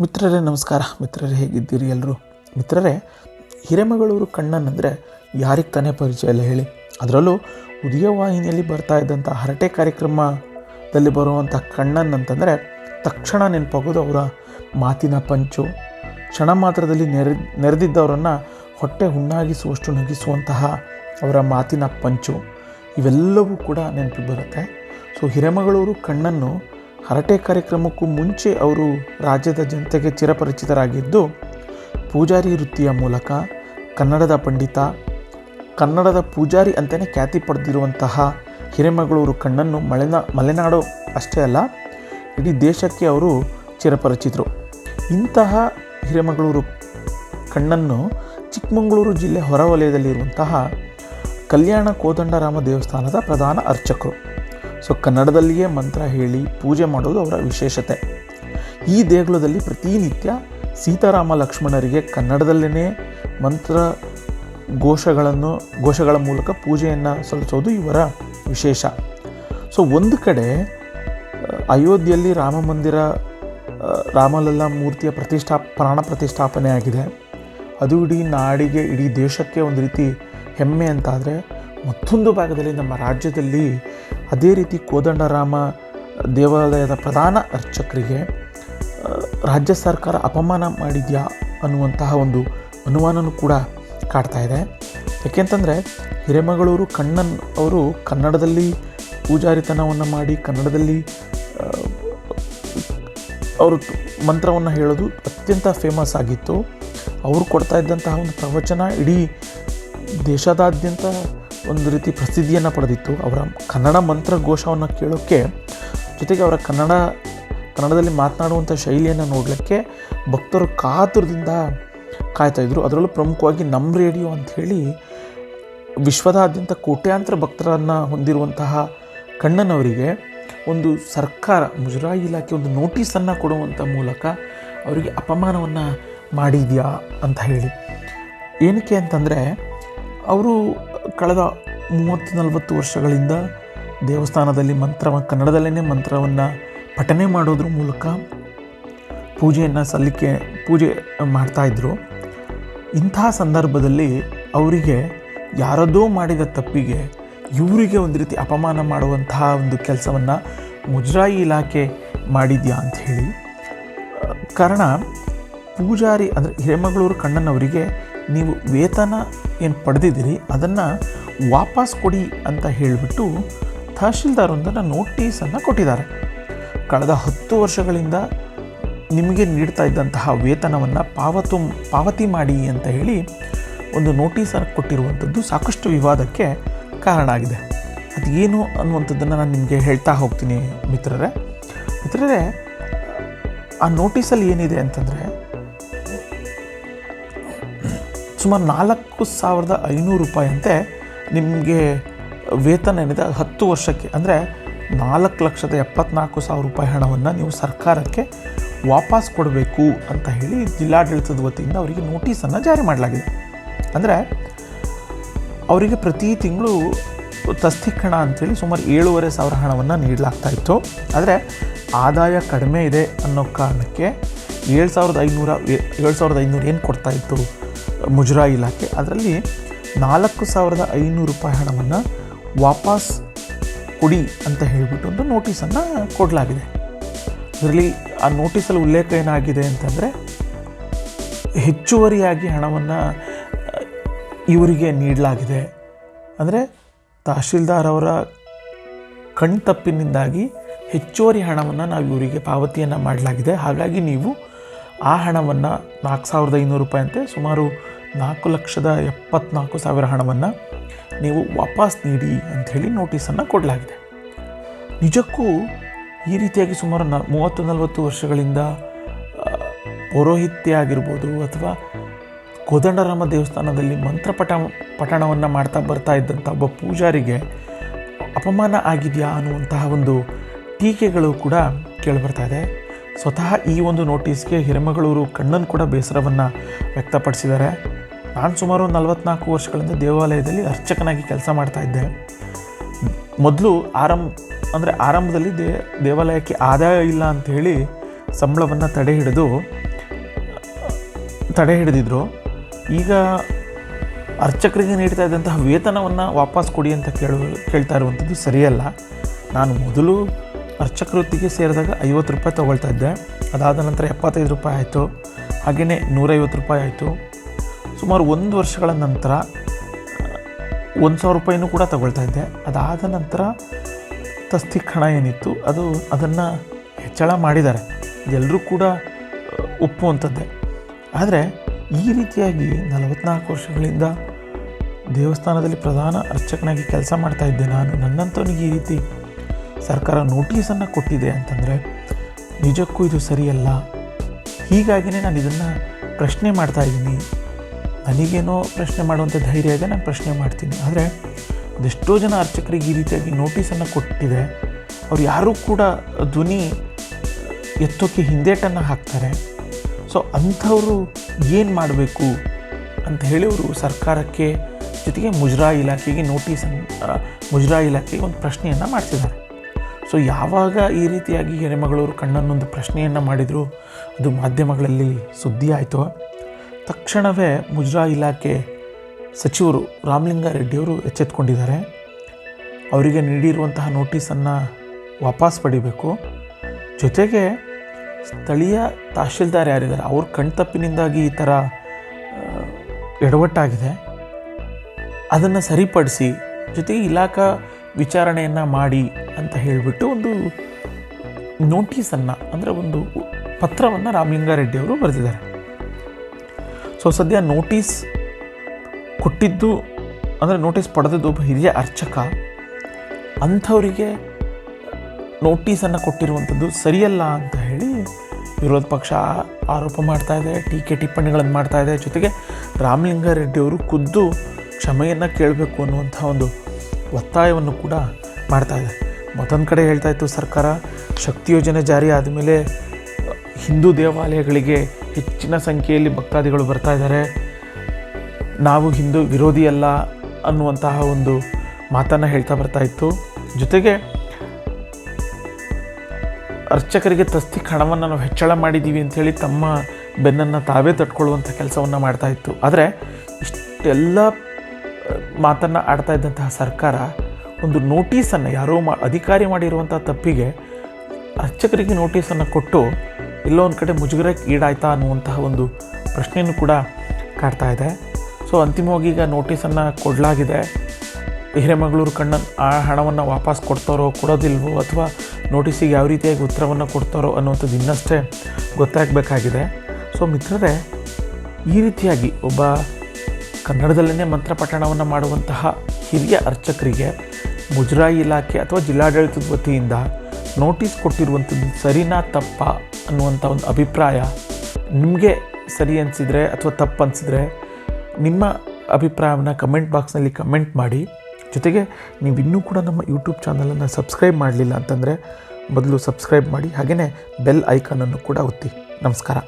ಮಿತ್ರರೇ, ನಮಸ್ಕಾರ. ಮಿತ್ರರೇ, ಹೇಗಿದ್ದೀರಿ ಎಲ್ಲರೂ ಮಿತ್ರರೇ, ಹಿರೇಮಗಳೂರು ಕಣ್ಣನ್ ಅಂದರೆ ಯಾರಿಗೆ ತಾನೇ ಪರಿಚಯ ಇಲ್ಲ ಹೇಳಿ. ಅದರಲ್ಲೂ ಉದಯವಾಹಿನಿಯಲ್ಲಿ ಬರ್ತಾ ಇದ್ದಂಥ ಹರಟೆ ಕಾರ್ಯಕ್ರಮದಲ್ಲಿ ಬರುವಂಥ ಕಣ್ಣನ್ ಅಂತಂದರೆ ತಕ್ಷಣ ನೆನಪಾಗೋದು ಅವರ ಮಾತಿನ ಪಂಚು. ಕ್ಷಣ ಮಾತ್ರದಲ್ಲಿ ನೆರೆ, ನೆರೆದಿದ್ದವರನ್ನು ಹೊಟ್ಟೆ ಹುಣ್ಣಾಗಿಸುವಷ್ಟು ನಗಿಸುವಂತಹ ಅವರ ಮಾತಿನ ಪಂಚು. ಇವೆಲ್ಲವೂ ಕೂಡ ನೆನಪಿಗೆ ಬರುತ್ತೆ. ಸೊ, ಹಿರೇಮಗಳೂರು ಕಣ್ಣನ್ನು ಹರಟೆ ಕಾರ್ಯಕ್ರಮಕ್ಕೂ ಮುಂಚೆ ಅವರು ರಾಜ್ಯದ ಜನತೆಗೆ ಚಿರಪರಿಚಿತರಾಗಿದ್ದು, ಪೂಜಾರಿ ವೃತ್ತಿಯ ಮೂಲಕ ಕನ್ನಡದ ಪಂಡಿತ, ಕನ್ನಡದ ಪೂಜಾರಿ ಅಂತಲೇ ಖ್ಯಾತಿ ಪಡೆದಿರುವಂತಹ ಹಿರೇಮಗಳೂರು ಕಣ್ಣನ್ನು ಮಲೆನಾ, ಮಲೆನಾಡು ಅಷ್ಟೇ ಅಲ್ಲ, ಇಡೀ ದೇಶಕ್ಕೆ ಅವರು ಚಿರಪರಿಚಿತರು. ಇಂತಹ ಹಿರೇಮಗಳೂರು ಕಣ್ಣನ್ನು ಚಿಕ್ಕಮಗಳೂರು ಜಿಲ್ಲೆ ಹೊರವಲಯದಲ್ಲಿರುವಂತಹ ಕಲ್ಯಾಣ ಕೋದಂಡರಾಮ ದೇವಸ್ಥಾನದ ಪ್ರಧಾನ ಅರ್ಚಕರು. ಸೊ ಕನ್ನಡದಲ್ಲಿಯೇ ಮಂತ್ರ ಹೇಳಿ ಪೂಜೆ ಮಾಡೋದು ಅವರ ವಿಶೇಷತೆ. ಈ ದೇಗುಲದಲ್ಲಿ ಪ್ರತಿನಿತ್ಯ ಸೀತಾರಾಮ ಲಕ್ಷ್ಮಣರಿಗೆ ಕನ್ನಡದಲ್ಲೇ ಮಂತ್ರ ಘೋಷಗಳನ್ನು, ಘೋಷಗಳ ಮೂಲಕ ಪೂಜೆಯನ್ನು ಸಲ್ಲಿಸೋದು ಇವರ ವಿಶೇಷ. ಸೊ ಒಂದು ಕಡೆ ಅಯೋಧ್ಯೆಯಲ್ಲಿ ರಾಮ ಮಂದಿರ ರಾಮಲಲ್ಲಾ ಮೂರ್ತಿಯ ಪ್ರತಿಷ್ಠಾ, ಪ್ರಾಣ ಪ್ರತಿಷ್ಠಾಪನೆ ಆಗಿದೆ. ಅದು ಇಡೀ ನಾಡಿಗೆ, ಇಡೀ ದೇಶಕ್ಕೆ ಒಂದು ರೀತಿ ಹೆಮ್ಮೆ ಅಂತಾದರೆ ಮತ್ತೊಂದು ಭಾಗದಲ್ಲಿ ನಮ್ಮ ರಾಜ್ಯದಲ್ಲಿ ಅದೇ ರೀತಿ ಕೋದಂಡರಾಮ ದೇವಾಲಯದ ಪ್ರಧಾನ ಅರ್ಚಕರಿಗೆ ರಾಜ್ಯ ಸರ್ಕಾರ ಅಪಮಾನ ಮಾಡಿದ್ಯಾ ಅನ್ನುವಂತಹ ಒಂದು ಅನುಮಾನನೂ ಕೂಡ ಕಾಡ್ತಾ ಇದೆ. ಯಾಕೆಂತಂದರೆ, ಹಿರೇಮಗಳೂರು ಕಣ್ಣನ್ ಅವರು ಕನ್ನಡದಲ್ಲಿ ಪೂಜಾರಿತನವನ್ನು ಮಾಡಿ, ಕನ್ನಡದಲ್ಲಿ ಅವರು ಮಂತ್ರವನ್ನು ಹೇಳೋದು ಅತ್ಯಂತ ಫೇಮಸ್ ಆಗಿತ್ತು. ಅವರು ಕೊಡ್ತಾ ಇದ್ದಂತಹ ಒಂದು ಪ್ರವಚನ ಇಡೀ ದೇಶದಾದ್ಯಂತ ಒಂದು ರೀತಿ ಪ್ರಸಿದ್ಧಿಯನ್ನು ಪಡೆದಿತ್ತು. ಅವರ ಕನ್ನಡ ಮಂತ್ರಘೋಷವನ್ನು ಕೇಳೋಕ್ಕೆ ಜೊತೆಗೆ ಅವರ ಕನ್ನಡ, ಕನ್ನಡದಲ್ಲಿ ಮಾತನಾಡುವಂಥ ಶೈಲಿಯನ್ನು ನೋಡಲಿಕ್ಕೆ ಭಕ್ತರು ಕಾತುರದಿಂದ ಕಾಯ್ತಾಯಿದ್ರು ಅದರಲ್ಲೂ ಪ್ರಮುಖವಾಗಿ ನಮ್ಮ ರೇಡಿಯೋ ಅಂಥೇಳಿ ವಿಶ್ವದಾದ್ಯಂತ ಕೋಟ್ಯಾಂತರ ಭಕ್ತರನ್ನು ಹೊಂದಿರುವಂತಹ ಕಣ್ಣನವರಿಗೆ ಒಂದು ಸರ್ಕಾರ, ಮುಜರಾಯಿ ಇಲಾಖೆ ಒಂದು ನೋಟಿಸನ್ನು ಕೊಡುವಂಥ ಮೂಲಕ ಅವರಿಗೆ ಅಪಮಾನವನ್ನು ಮಾಡಿದೆಯಾ ಅಂತ ಹೇಳಿ. ಏನಕ್ಕೆ ಅಂತಂದರೆ, ಅವರು ಕಳೆದ ಮೂವತ್ತು ನಲವತ್ತು ವರ್ಷಗಳಿಂದ ದೇವಸ್ಥಾನದಲ್ಲಿ ಮಂತ್ರ ಕನ್ನಡದಲ್ಲೇ ಮಂತ್ರವನ್ನು ಪಠನೆ ಮಾಡೋದ್ರ ಮೂಲಕ ಪೂಜೆಯನ್ನು ಸಲ್ಲಿಕೆ, ಪೂಜೆ ಮಾಡ್ತಾಯಿದ್ರು ಇಂತಹ ಸಂದರ್ಭದಲ್ಲಿ ಅವರಿಗೆ ಯಾರದೋ ಮಾಡಿದ ತಪ್ಪಿಗೆ ಇವರಿಗೆ ಒಂದು ರೀತಿ ಅಪಮಾನ ಮಾಡುವಂತಹ ಒಂದು ಕೆಲಸವನ್ನು ಮುಜರಾಯಿ ಇಲಾಖೆ ಮಾಡಿದ್ಯಾ ಹೇಳಿ. ಕಾರಣ ಪೂಜಾರಿ ಅಂದರೆ ಹಿರೇಮಗಳೂರು ಕಣ್ಣನವರಿಗೆ ನೀವು ವೇತನ ಏನು ಪಡೆದಿದ್ದೀರಿ, ಅದನ್ನು ವಾಪಸ್ ಕೊಡಿ ಅಂತ ಹೇಳಿಬಿಟ್ಟು ತಹಶೀಲ್ದಾರೊಂದನ್ನು ನೋಟಿಸನ್ನು ಕೊಟ್ಟಿದ್ದಾರೆ. ಕಳೆದ ಹತ್ತು ವರ್ಷಗಳಿಂದ ನಿಮಗೆ ನೀಡ್ತಾ ಇದ್ದಂತಹ ವೇತನವನ್ನು ಪಾವತು, ಪಾವತಿ ಮಾಡಿ ಅಂತ ಹೇಳಿ ಒಂದು ನೋಟಿಸನ್ನು ಕೊಟ್ಟಿರುವಂಥದ್ದು ಸಾಕಷ್ಟು ವಿವಾದಕ್ಕೆ ಕಾರಣ ಆಗಿದೆ. ಅದು ಏನು ಅನ್ನುವಂಥದ್ದನ್ನು ನಾನು ನಿಮಗೆ ಹೇಳ್ತಾ ಹೋಗ್ತೀನಿ ಮಿತ್ರರೇ. ಮಿತ್ರರೇ, ಆ ನೋಟಿಸಲ್ಲಿ ಏನಿದೆ ಅಂತಂದರೆ ಸುಮಾರು ನಾಲ್ಕು ಸಾವಿರದ ಐನೂರು ರೂಪಾಯಿಯಂತೆ ನಿಮಗೆ ವೇತನ ಏನಿದೆ, ಹತ್ತು ವರ್ಷಕ್ಕೆ, ಅಂದರೆ ನಾಲ್ಕು ಲಕ್ಷದ ಎಪ್ಪತ್ನಾಲ್ಕು ಸಾವಿರ ರೂಪಾಯಿ ಹಣವನ್ನು ನೀವು ಸರ್ಕಾರಕ್ಕೆ ವಾಪಸ್ ಕೊಡಬೇಕು ಅಂತ ಹೇಳಿ ಜಿಲ್ಲಾಡಳಿತದ ವತಿಯಿಂದ ಅವರಿಗೆ ನೋಟಿಸನ್ನು ಜಾರಿ ಮಾಡಲಾಗಿದೆ. ಅಂದರೆ ಅವರಿಗೆ ಪ್ರತಿ ತಿಂಗಳು ತಸ್ತಿಕ್ ಅಂಥೇಳಿ ಸುಮಾರು ಏಳೂವರೆ ಸಾವಿರ ಹಣವನ್ನು ನೀಡಲಾಗ್ತಾ ಇತ್ತು. ಆದರೆ ಆದಾಯ ಕಡಿಮೆ ಇದೆ ಅನ್ನೋ ಕಾರಣಕ್ಕೆ ಏಳು ಸಾವಿರದ ಐನೂರ, ಏಳು ಸಾವಿರದ ಐನೂರು ಏನು ಕೊಡ್ತಾ ಮುಜರಾಯಿ ಇಲಾಖೆ. ಅದರಲ್ಲಿ ನಾಲ್ಕು ಸಾವಿರದ ಐನೂರು ರೂಪಾಯಿ ಹಣವನ್ನು ವಾಪಸ್ ಕೊಡಿ ಅಂತ ಹೇಳಿಬಿಟ್ಟು ಒಂದು ನೋಟಿಸನ್ನು ಕೊಡಲಾಗಿದೆ. ಅದರಲ್ಲಿ ಆ ನೋಟಿಸಲ್ಲಿ ಉಲ್ಲೇಖ ಏನಾಗಿದೆ ಅಂತಂದರೆ, ಹೆಚ್ಚುವರಿಯಾಗಿ ಹಣವನ್ನು ಇವರಿಗೆ ನೀಡಲಾಗಿದೆ. ಅಂದರೆ ತಹಶೀಲ್ದಾರ್ ಅವರ ಕಣ್ತಪ್ಪಿನಿಂದಾಗಿ ಹೆಚ್ಚುವರಿ ಹಣವನ್ನು ನಾವು ಇವರಿಗೆ ಪಾವತಿಯನ್ನು ಮಾಡಲಾಗಿದೆ. ಹಾಗಾಗಿ ನೀವು ಆ ಹಣವನ್ನು ನಾಲ್ಕು ಸಾವಿರದ ಐನೂರು ರೂಪಾಯಿ ಅಂತೆ, ಸುಮಾರು ನಾಲ್ಕು ಲಕ್ಷದ ಎಪ್ಪತ್ನಾಲ್ಕು ಸಾವಿರ ಹಣವನ್ನು ನೀವು ವಾಪಸ್ ನೀಡಿ ಅಂಥೇಳಿ ನೋಟಿಸನ್ನು ಕೊಡಲಾಗಿದೆ. ನಿಜಕ್ಕೂ ಈ ರೀತಿಯಾಗಿ ಸುಮಾರು ನ, ಮೂವತ್ತು ನಲವತ್ತು ವರ್ಷಗಳಿಂದ ಪೌರೋಹಿತ್ಯ ಆಗಿರ್ಬೋದು ಅಥವಾ ಕೋದಂಡರಾಮ ದೇವಸ್ಥಾನದಲ್ಲಿ ಮಂತ್ರಪಟ ಪಠಣವನ್ನು ಮಾಡ್ತಾ ಬರ್ತಾ ಇದ್ದಂಥ ಒಬ್ಬ ಪೂಜಾರಿಗೆ ಅಪಮಾನ ಆಗಿದೆಯಾ ಅನ್ನುವಂತಹ ಒಂದು ಟೀಕೆಗಳು ಕೂಡ ಕೇಳಿಬರ್ತಾ ಇದೆ. ಸ್ವತಃ ಈ ಒಂದು ನೋಟಿಸ್ಗೆ ಹಿರೇಮಗಳೂರು ಕಣ್ಣನ್ ಕೂಡ ಬೇಸರವನ್ನು ವ್ಯಕ್ತಪಡಿಸಿದ್ದಾರೆ. ನಾನು ಸುಮಾರು ನಲವತ್ನಾಲ್ಕು ವರ್ಷಗಳಿಂದ ದೇವಾಲಯದಲ್ಲಿ ಅರ್ಚಕನಾಗಿ ಕೆಲಸ ಮಾಡ್ತಾ ಇದ್ದೆ. ಮೊದಲು ಆರಂಭ ಅಂದರೆ ಆರಂಭದಲ್ಲಿ ದೇ, ದೇವಾಲಯಕ್ಕೆ ಆದಾಯ ಇಲ್ಲ ಅಂಥೇಳಿ ಸಂಬಳವನ್ನು ತಡೆ ಹಿಡಿದು, ತಡೆ ಹಿಡಿದಿದ್ರು. ಈಗ ಅರ್ಚಕರಿಗೆ ನೀಡ್ತಾ ಇದ್ದಂತಹ ವೇತನವನ್ನು ವಾಪಸ್ ಕೊಡಿ ಅಂತ ಕೇಳು, ಕೇಳ್ತಾ ಇರುವಂಥದ್ದು ಸರಿಯಲ್ಲ. ನಾನು ಮೊದಲು ಅರ್ಚಕ ವೃತ್ತಿಗೆ ಸೇರಿದಾಗ ಐವತ್ತು ರೂಪಾಯಿ ತೊಗೊಳ್ತಾ ಇದ್ದೆ. ಅದಾದ ನಂತರ ಎಪ್ಪತ್ತೈದು ರೂಪಾಯಿ ಆಯಿತು. ಹಾಗೆಯೇ ನೂರೈವತ್ತು ರೂಪಾಯಿ ಆಯಿತು. ಸುಮಾರು ಒಂದು ವರ್ಷಗಳ ನಂತರ, ಒಂದು ಸಾವಿರ ರೂಪಾಯಿನೂ ಕೂಡ ತಗೊಳ್ತಾ ಇದ್ದೆ. ಅದಾದ ನಂತರ ತಸ್ತಿಕ್ ಹಣ ಏನಿತ್ತು, ಅದು ಅದನ್ನು ಹೆಚ್ಚಳ ಮಾಡಿದ್ದಾರೆ. ಎಲ್ಲರೂ ಕೂಡ ಒಪ್ಪುವಂಥದ್ದೇ. ಆದರೆ ಈ ರೀತಿಯಾಗಿ ನಲವತ್ನಾಲ್ಕು ವರ್ಷಗಳಿಂದ ದೇವಸ್ಥಾನದಲ್ಲಿ ಪ್ರಧಾನ ಅರ್ಚಕನಾಗಿ ಕೆಲಸ ಮಾಡ್ತಾ ಇದ್ದೆ ನಾನು. ನನ್ನಂಥವನಿಗೆ ಈ ರೀತಿ ಸರ್ಕಾರ ನೋಟಿಸನ್ನು ಕೊಟ್ಟಿದೆ ಅಂತಂದರೆ, ನಿಜಕ್ಕೂ ಇದು ಸರಿಯಲ್ಲ. ಹೀಗಾಗಿಯೇ ನಾನು ಇದನ್ನು ಪ್ರಶ್ನೆ ಮಾಡ್ತಾ ಇದ್ದೀನಿ. ನನಗೇನೋ ಪ್ರಶ್ನೆ ಮಾಡುವಂಥ ಧೈರ್ಯ ಇದೆ, ನಾನು ಪ್ರಶ್ನೆ ಮಾಡ್ತೀನಿ. ಆದರೆ, ಅದೆಷ್ಟೋ ಜನ ಅರ್ಚಕರಿಗೆ ಈ ರೀತಿಯಾಗಿ ನೋಟಿಸನ್ನು ಕೊಟ್ಟಿದೆ. ಅವ್ರು ಯಾರೂ ಕೂಡ ಧ್ವನಿ ಎತ್ತೋಕ್ಕೆ ಹಿಂದೇಟನ್ನು ಹಾಕ್ತಾರೆ. ಸೊ, ಅಂಥವರು ಏನು ಮಾಡಬೇಕು ಅಂತ ಹೇಳಿ ಅವರು ಸರ್ಕಾರಕ್ಕೆ ಜೊತೆಗೆ ಮುಜರಾ ಇಲಾಖೆಗೆ ನೋಟಿಸನ್ನು ಮುಜರಾ ಇಲಾಖೆಗೆ ಒಂದು ಪ್ರಶ್ನೆಯನ್ನು ಮಾಡ್ತಿದ್ದಾರೆ. ಸೊ ಯಾವಾಗ ಈ ರೀತಿಯಾಗಿ ಹಿರೇಮಗಳೂರು ಕಣ್ಣನ್ನೊಂದು ಪ್ರಶ್ನೆಯನ್ನು ಮಾಡಿದರು, ಅದು ಮಾಧ್ಯಮಗಳಲ್ಲಿ ಸುದ್ದಿ ಆಯಿತು? ತಕ್ಷಣವೇ ಮುಜರಾಯಿ ಇಲಾಖೆ ಸಚಿವರು ರಾಮಲಿಂಗಾರೆಡ್ಡಿಯವರು ಎಚ್ಚೆತ್ಕೊಂಡಿದ್ದಾರೆ. ಅವರಿಗೆ ನೀಡಿರುವಂತಹ ನೋಟಿಸನ್ನು ವಾಪಸ್ ಪಡಿಬೇಕು. ಜೊತೆಗೆ ಸ್ಥಳೀಯ ತಹಶೀಲ್ದಾರ್ ಯಾರಿದ್ದಾರೆ, ಅವ್ರ ಕಣ್ತಪ್ಪಿನಿಂದಾಗಿ ಈ ಥರ ಎಡವಟ್ಟಾಗಿದೆ. ಅದನ್ನು ಸರಿಪಡಿಸಿ, ಜೊತೆಗೆ ಇಲಾಖಾ ವಿಚಾರಣೆಯನ್ನು ಮಾಡಿ ಅಂತ ಹೇಳಿಬಿಟ್ಟು ಒಂದು ನೋಟಿಸನ್ನು, ಅಂದರೆ ಒಂದು ಪತ್ರವನ್ನು ರಾಮಲಿಂಗಾರೆಡ್ಡಿ ಅವರು ಬರೆದಿದ್ದಾರೆ. ಸೊ ಸದ್ಯ ನೋಟಿಸ್ ಕೊಟ್ಟಿದ್ದು, ಅಂದರೆ ನೋಟಿಸ್ ಪಡೆದಿದ್ದು ಒಬ್ಬ ಹಿರಿಯ ಅರ್ಚಕ. ಅಂಥವರಿಗೆ ನೋಟಿಸನ್ನು ಕೊಟ್ಟಿರುವಂಥದ್ದು ಸರಿಯಲ್ಲ ಅಂತ ಹೇಳಿ ವಿರೋಧ ಪಕ್ಷ ಆರೋಪ ಮಾಡ್ತಾ ಇದೆ, ಟೀಕೆ ಟಿಪ್ಪಣಿಗಳನ್ನು ಮಾಡ್ತಾ ಇದೆ. ಜೊತೆಗೆ ರಾಮಲಿಂಗಾರೆಡ್ಡಿಯವರು ಖುದ್ದು ಕ್ಷಮೆಯನ್ನು ಕೇಳಬೇಕು ಅನ್ನುವಂಥ ಒಂದು ಒತ್ತಾಯವನ್ನು ಕೂಡ ಮಾಡ್ತಾ ಇದೆ. ಮತ್ತೊಂದು ಕಡೆ ಹೇಳ್ತಾ ಇತ್ತು ಸರ್ಕಾರ, ಶಕ್ತಿ ಯೋಜನೆ ಜಾರಿ ಆದಮೇಲೆ, ಹಿಂದೂ ದೇವಾಲಯಗಳಿಗೆ ಹೆಚ್ಚಿನ ಸಂಖ್ಯೆಯಲ್ಲಿ ಭಕ್ತಾದಿಗಳು ಬರ್ತಾ ಇದ್ದಾರೆ. ನಾವು ಹಿಂದೂ ವಿರೋಧಿ ಅಲ್ಲ ಅನ್ನುವಂತಹ ಒಂದು ಮಾತನ್ನು ಹೇಳ್ತಾ ಬರ್ತಾ ಇತ್ತು. ಜೊತೆಗೆ, ಅರ್ಚಕರಿಗೆ ತಸ್ತಿ ಹಣವನ್ನು ನಾವು ಹೆಚ್ಚಳ ಮಾಡಿದ್ದೀವಿ ಅಂಥೇಳಿ ತಮ್ಮ ಬೆನ್ನನ್ನು ತಾವೇ ತಟ್ಕೊಳ್ಳುವಂಥ ಕೆಲಸವನ್ನು ಮಾಡ್ತಾ ಇತ್ತು. ಆದರೆ, ಇಷ್ಟೆಲ್ಲ ಮಾತನ್ನು ಆಡ್ತಾ ಇದ್ದಂತಹ ಸರ್ಕಾರ ಒಂದು ನೋಟಿಸನ್ನು ಯಾರೋ ಮಾ ಅಧಿಕಾರಿ ಮಾಡಿರುವಂಥ ತಪ್ಪಿಗೆ ಅರ್ಚಕರಿಗೆ ನೋಟಿಸನ್ನು ಕೊಟ್ಟು ಎಲ್ಲೋ ಒಂದು ಕಡೆ ಮುಜುಗರಕ್ಕೆ ಈಡಾಯ್ತಾ ಅನ್ನುವಂತಹ ಒಂದು ಪ್ರಶ್ನೆಯನ್ನು ಕೂಡ ಕಾಡ್ತಾ ಇದೆ. ಸೊ ಅಂತಿಮವಾಗಿ ಈಗ ನೋಟಿಸನ್ನು ಕೊಡಲಾಗಿದೆ. ಹಿರೇಮಗಳೂರು ಕಣ್ಣ ಆ ಹಣವನ್ನು ವಾಪಸ್ ಕೊಡ್ತಾರೋ ಕೊಡೋದಿಲ್ವೋ ಅಥವಾ ನೋಟಿಸಿಗೆ ಯಾವ ರೀತಿಯಾಗಿ ಉತ್ತರವನ್ನು ಕೊಡ್ತಾರೋ ಅನ್ನುವಂಥದ್ದು ಇನ್ನಷ್ಟೇ ಗೊತ್ತಾಗಬೇಕಾಗಿದೆ. ಸೊ ಮಿತ್ರರೇ, ಈ ರೀತಿಯಾಗಿ ಒಬ್ಬ ಕನ್ನಡದಲ್ಲೇ ಮಂತ್ರಪಠಣವನ್ನು ಮಾಡುವಂತಹ ಹಿರಿಯ ಅರ್ಚಕರಿಗೆ ಮುಜರಾಯಿ ಇಲಾಖೆ ಅಥವಾ ಜಿಲ್ಲಾಡಳಿತದ ವತಿಯಿಂದ ನೋಟಿಸ್ ಕೊಟ್ಟಿರುವಂಥದ್ದು ಸರಿನಾ ತಪ್ಪ ಅನ್ನುವಂಥ ಒಂದು ಅಭಿಪ್ರಾಯ ನಿಮಗೆ ಸರಿ ಅನಿಸಿದರೆ ಅಥವಾ ತಪ್ಪು ಅನಿಸಿದ್ರೆ ನಿಮ್ಮ ಅಭಿಪ್ರಾಯವನ್ನು ಕಮೆಂಟ್ ಬಾಕ್ಸ್ನಲ್ಲಿ ಕಮೆಂಟ್ ಮಾಡಿ. ಜೊತೆಗೆ ನೀವು ಇನ್ನೂ ಕೂಡ ನಮ್ಮ ಯೂಟ್ಯೂಬ್ ಚಾನಲನ್ನು ಸಬ್ಸ್ಕ್ರೈಬ್ ಮಾಡಲಿಲ್ಲ ಅಂತಂದರೆ ಮೊದಲು ಸಬ್ಸ್ಕ್ರೈಬ್ ಮಾಡಿ, ಹಾಗೆಯೇ ಬೆಲ್ ಐಕಾನನ್ನು ಕೂಡ ಒತ್ತಿ. ನಮಸ್ಕಾರ.